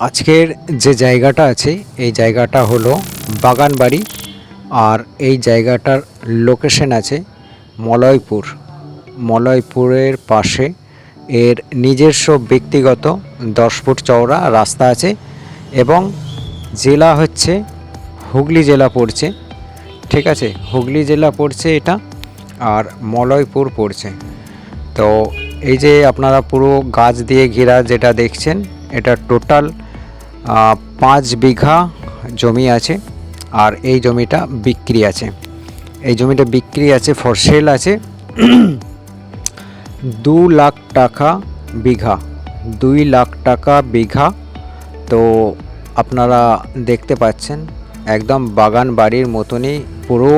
আজকের যে জায়গাটা আছে, এই জায়গাটা হলো বাগানবাড়ি আর এই জায়গাটার লোকেশন আছে মলয়পুর। মলয়পুরের পাশে এর নিজস্ব ব্যক্তিগত দশ ফুট চওড়া রাস্তা আছে এবং জেলা হচ্ছে হুগলি জেলা পড়ছে। ঠিক আছে, হুগলি জেলা পড়ছে এটা আর মলয়পুর পড়ছে। তো এই যে আপনারা পুরো গাছ দিয়ে ঘেরা যেটা দেখছেন, এটা টোটাল পাঁচ বিঘা জমি আছে আর এই জমিটা বিক্রি আছে। এই জমিটা বিক্রি আছে ফর সেল আছে। দু লাখ টাকা বিঘা, দুই লাখ টাকা বিঘা। তো আপনারা দেখতে পাচ্ছেন, একদম বাগান বাড়ির মতনই পুরো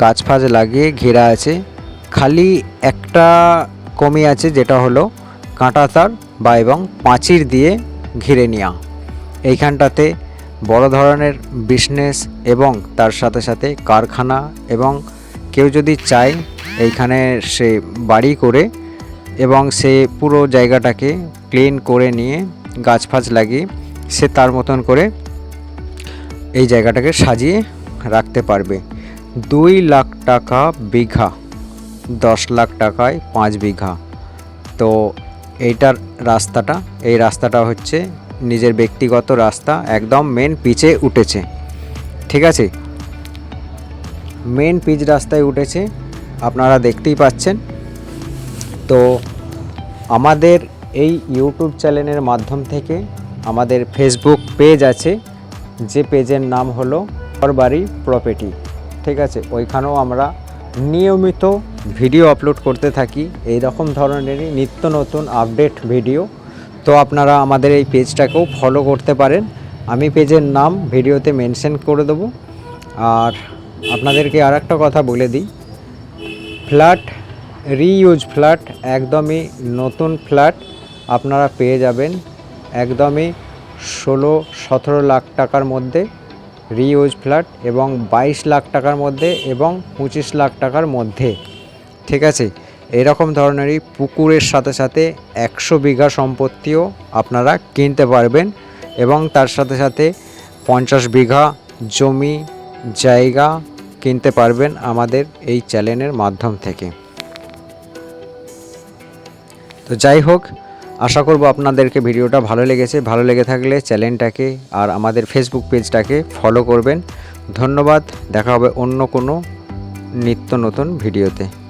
গাছ ফাছ লাগিয়ে ঘেরা আছে। খালি একটা কমি আছে, যেটা হলো কাঁটা তার বা এবং পাঁচির দিয়ে ঘিরে নেওয়া। এইখানটাতে বড় ধরনের বিজনেস এবং তার সাথে সাথে কারখানা এবং কেউ যদি চায় এইখানে সে বাড়ি করে এবং সে পুরো জায়গাটাকে ক্লিন করে নিয়ে গাছ ফাছ লাগিয়ে সে তার মতন করে এই জায়গাটাকে সাজিয়ে রাখতে পারবে। দুই লাখ টাকা বিঘা, দশ লাখ টাকায় পাঁচ বিঘা। তো এইটার রাস্তাটা, এই রাস্তাটা হচ্ছে নিজের ব্যক্তিগত রাস্তা একদম মেন পিচে উঠেছে। ঠিক আছে? মেন পিচ রাস্তায় উঠেছে, আপনারা দেখতেই পাচ্ছেন। তো আমাদের এই ইউটিউব চ্যানেলের মাধ্যম থেকে আমাদের ফেসবুক পেজ আছে, যে পেজের নাম হলো বাড়ি প্রপার্টি ঠিক আছে? ওইখানেও আমরা নিয়মিত ভিডিও আপলোড করতে থাকি। এই রকম ধরনেরই নিত্য নতুন আপডেট ভিডিও তো আপনারা আমাদের এই পেজটাকেও ফলো করতে পারেন। আমি পেজের নাম ভিডিওতে মেনশন করে দেবো। আর আপনাদেরকে আর একটা কথা বলে দিই। ফ্ল্যাট রিইউজ ফ্ল্যাট, একদমই নতুন ফ্ল্যাট আপনারা পেয়ে যাবেন। একদমই ষোলো, সতেরো লাখ টাকার মধ্যে রিইউজ ফ্ল্যাট এবং বাইশ লাখ টাকার মধ্যে এবং পঁচিশ লাখ টাকার মধ্যে। ঠিক আছে? এরকম ধরনেরই পুকুরের সাথে সাথে একশো বিঘা সম্পত্তিও আপনারা কিনতে পারবেন এবং তার সাথে সাথে পঞ্চাশ বিঘা জমি জায়গা কিনতে পারবেন আমাদের এই চ্যানেলের মাধ্যম থেকে। তো যাই হোক, আশা করব আপনাদেরকে ভিডিওটা ভালো লেগেছে। ভালো লেগে থাকলে চ্যানেলটাকে আর আমাদের ফেসবুক পেজটাকে ফলো করবেন। ধন্যবাদ, দেখা হবে অন্য কোনো নিত্য নতুন ভিডিওতে।